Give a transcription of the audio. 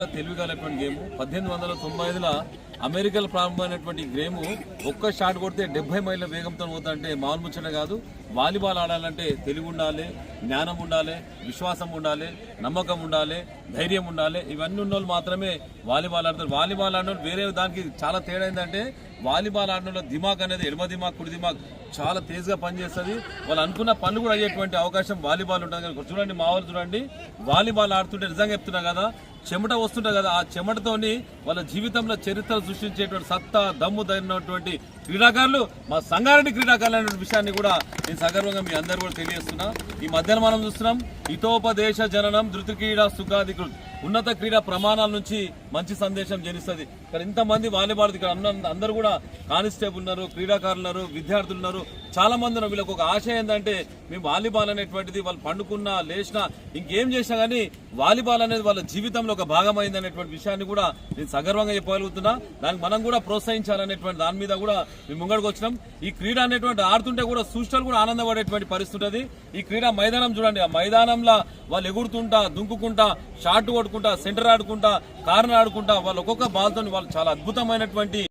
తెలివిగలటువంటి game పద్దెనిమిది వందల తొంభై ఐదుల అమెరికాలో ప్రారంభమైనటువంటి గేమ్ ఒక్క షాట్ కొడితే డెబ్బై మైళ్ళ వేగంతో పోతుంటే మామూలు ముచ్చట కాదు. వాలీబాల్ ఆడాలంటే తెలివి ఉండాలి జ్ఞానం ఉండాలి విశ్వాసం ఉండాలి నమ్మకం ఉండాలి ధైర్యం ఉండాలి. ఇవన్నీ ఉన్న మాత్రమే వాలీబాల్ ఆడతారు. వాలీబాల్ ఆడిన వేరే దానికి చాలా తేడా ఏంటంటే వాలీబాల్ ఆడిన దిమాగ్ అనేది ఎడమ దిమాగ్ కుడి దిమాగ్ చాలా తేజ్గా పనిచేస్తుంది. వాళ్ళు అనుకున్న పనులు కూడా అయ్యేటువంటి అవకాశం వాలీబాల్ ఉంటుంది కనుక చూడండి మా వాళ్ళు చూడండి వాలీబాల్ ఆడుతుంటే నిజంగా చెప్తున్నా కదా చెమట వస్తుంటారు కదా ఆ చెమటతోని వాళ్ళ జీవితంలో చరిత్ర సృష్టించేటువంటి సత్తా దమ్ము ధైర్యమైనటువంటి క్రీడాకారులు మా సంగారెడ్డి క్రీడాకారులు అనే విషయాన్ని కూడా నేను సగర్వంగా మీ అందరు కూడా తెలియజేస్తున్నా. ఈ మధ్యన మనం చూస్తున్నాం హితోపదేశ జననం ధృతి క్రీడా సుఖాధికృత్. ఉన్నత క్రీడా ప్రమాణాల నుంచి మంచి సందేశం జనిస్తుంది. ఇక్కడ ఇంతమంది వాలీబాల్ ఇక్కడ అందరూ కూడా కానిస్టేబుల్ ఉన్నారు క్రీడాకారులు ఉన్నారు విద్యార్థులు ఉన్నారు. చాలా మంది ఉన్నారు. వీళ్ళకి ఒక ఆశ ఏంటంటే మేము వాలీబాల్ అనేటువంటిది వాళ్ళు పండుకున్నా లేచినా ఇంకేం చేసినా కానీ వాలీబాల్ అనేది వాళ్ళ జీవితంలో ఒక భాగమైంది అనేటువంటి విషయాన్ని కూడా నేను సగర్వంగా చెప్పగలుగుతున్నా. దానికి మనం కూడా ప్రోత్సహించాలనేటువంటి దాని మీద కూడా మేము ముంగడికి వచ్చినాం. ఈ క్రీడ అనేటువంటి ఆడుతుంటే కూడా సూచనలు కూడా ఆనందపడేటువంటి పరిస్థితి ఉంటుంది ఈ క్రీడా మైదానం చూడండి. ఆ మైదానంలో వాళ్ళు ఎగురుతుంటా దుంకుకుంటా షాట్ ఆడుకుంటా సెంటర్ ఆడుకుంటా కార్నర్ ఆడుకుంటా వాళ్ళు ఒక్కొక్క బాల్తో వాళ్ళు చాలా అద్భుతమైనటువంటి